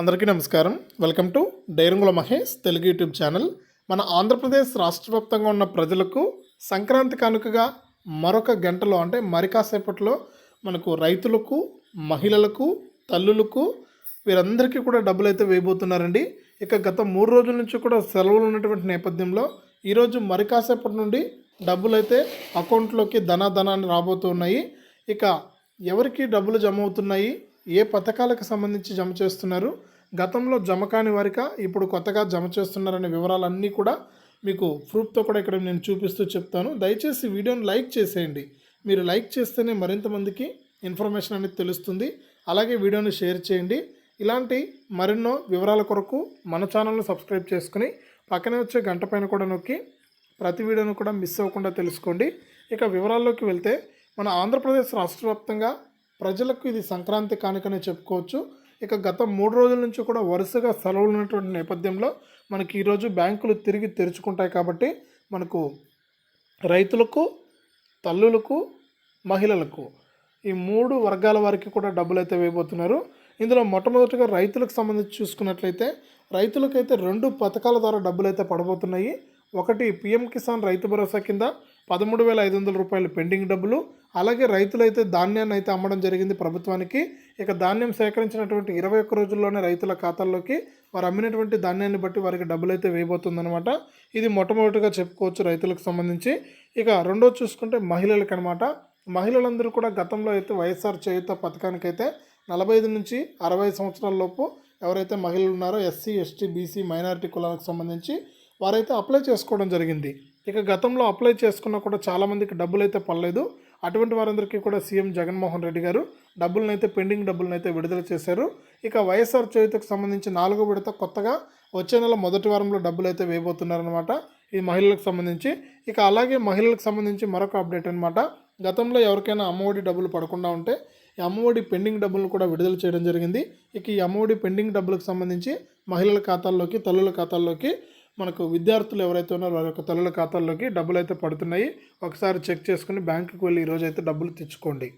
అందరికీ నమస్కారం. Welcome to డైరంగుల మహేష్ తెలుగు యూట్యూబ్ ఛానల్. మన ఆంధ్రప్రదేశ్ రాష్ట్ర వ్యాప్తంగా ఉన్న ప్రజలకు సంక్రాంతి కానుకగా మరొక గంటలో అంటే మరి కాసేపట్లో మనకు రైతులకు మహిళలకు తల్లులకు వీరందరికీ కూడా డబ్బులు అయితే వేయబోతున్నారండి. ఇక గత మూడు రోజుల నుంచి కూడా సెలవులు ఉన్నటువంటి నేపథ్యంలో ఈరోజు మరి కాసేపటి నుండి డబ్బులు అయితే అకౌంట్లోకి ధనాధనాన్ని రాబోతున్నాయి. ఇక ఎవరికి డబ్బులు జమ అవుతున్నాయి? ఏ పథకాలకు సంబంధించి జమ చేస్తున్నారు? గతంలో జమ కాని వారిక? ఇప్పుడు కొత్తగా జమ చేస్తున్నారనే వివరాలన్నీ కూడా మీకు ప్రూఫ్తో కూడా ఇక్కడ నేను చూపిస్తూ చెప్తాను. దయచేసి వీడియోని లైక్ చేసేయండి. మీరు లైక్ చేస్తేనే మరింత మందికి ఇన్ఫర్మేషన్ అనేది తెలుస్తుంది. అలాగే వీడియోని షేర్ చేయండి. ఇలాంటి మరెన్నో వివరాల కొరకు మన ఛానల్ను సబ్స్క్రైబ్ చేసుకుని పక్కనే వచ్చే గంట పైన కూడా నొక్కి ప్రతి వీడియోను కూడా మిస్ అవ్వకుండా తెలుసుకోండి. ఇక వివరాల్లోకి వెళ్తే మన ఆంధ్రప్రదేశ్ రాష్ట్ర వ్యాప్తంగా ప్రజలకు ఇది సంక్రాంతి కానుకనే చెప్పుకోవచ్చు. ఇక గత మూడు రోజుల నుంచి కూడా వరుసగా సెలవులు ఉన్నటువంటి నేపథ్యంలో మనకి ఈరోజు బ్యాంకులు తిరిగి తెరుచుకుంటాయి కాబట్టి మనకు రైతులకు తల్లులకు మహిళలకు ఈ మూడు వర్గాల వారికి కూడా డబ్బులు అయితే వేయబోతున్నారు. ఇందులో మొట్టమొదటిగా రైతులకు సంబంధించి చూసుకున్నట్లయితే రైతులకైతే రెండు పథకాల ద్వారా డబ్బులు అయితే పడబోతున్నాయి. ఒకటి పిఎం కిసాన్ రైతు భరోసా కింద పదమూడు వేల ఐదు వందల రూపాయలు పెండింగ్ డబ్బులు అలాగే రైతులైతే ధాన్యాన్ని అయితే అమ్మడం జరిగింది ప్రభుత్వానికి. ఇక ధాన్యం సేకరించినటువంటి ఇరవై ఒక్క రోజుల్లోనే రైతుల ఖాతాల్లోకి వారు అమ్మినటువంటి ధాన్యాన్ని బట్టి వారికి డబ్బులు అయితే వేయబోతుందన్నమాట. ఇది మొట్టమొదటిగా చెప్పుకోవచ్చు రైతులకు సంబంధించి. ఇక రెండో చూసుకుంటే మహిళలకు అనమాట మహిళలందరూ కూడా గతంలో అయితే వైఎస్ఆర్ చేయుత పథకానికైతే నలభై ఐదు నుంచి అరవై సంవత్సరాల లోపు ఎవరైతే మహిళలు ఉన్నారో ఎస్సీ ఎస్టీ బీసీ మైనారిటీ కులాలకు సంబంధించి వారైతే అప్లై చేసుకోవడం జరిగింది. ఇక గతంలో అప్లై చేసుకున్నా కూడా చాలామందికి డబ్బులు అయితే పడలేదు. అటువంటి వారందరికీ కూడా సీఎం జగన్మోహన్ రెడ్డి గారు డబ్బులనైతే పెండింగ్ డబ్బులనైతే విడుదల చేశారు. ఇక వైఎస్ఆర్ చేయుతకు సంబంధించి నాలుగో విడత కొత్తగా వచ్చే నెల మొదటి వారంలో డబ్బులు అయితే వేయబోతున్నారనమాట ఈ మహిళలకు సంబంధించి. ఇక అలాగే మహిళలకు సంబంధించి మరొక అప్డేట్ అనమాట గతంలో ఎవరికైనా అమ్మఒడి డబ్బులు పడకుండా ఉంటే ఈ అమ్మఒడి పెండింగ్ డబ్బులను కూడా విడుదల చేయడం జరిగింది. ఇక ఈ అమ్మఒడి పెండింగ్ డబ్బులకు సంబంధించి మహిళల ఖాతాల్లోకి తల్లుల ఖాతాల్లోకి మనకు విద్యార్థులు ఎవరైతే ఉన్నారో వారి యొక్క తల్లుల ఖాతాల్లోకి డబ్బులు అయితే పడుతున్నాయి. ఒకసారి చెక్ చేసుకుని బ్యాంకుకి వెళ్ళి ఈరోజు అయితే డబ్బులు తెచ్చుకోండి.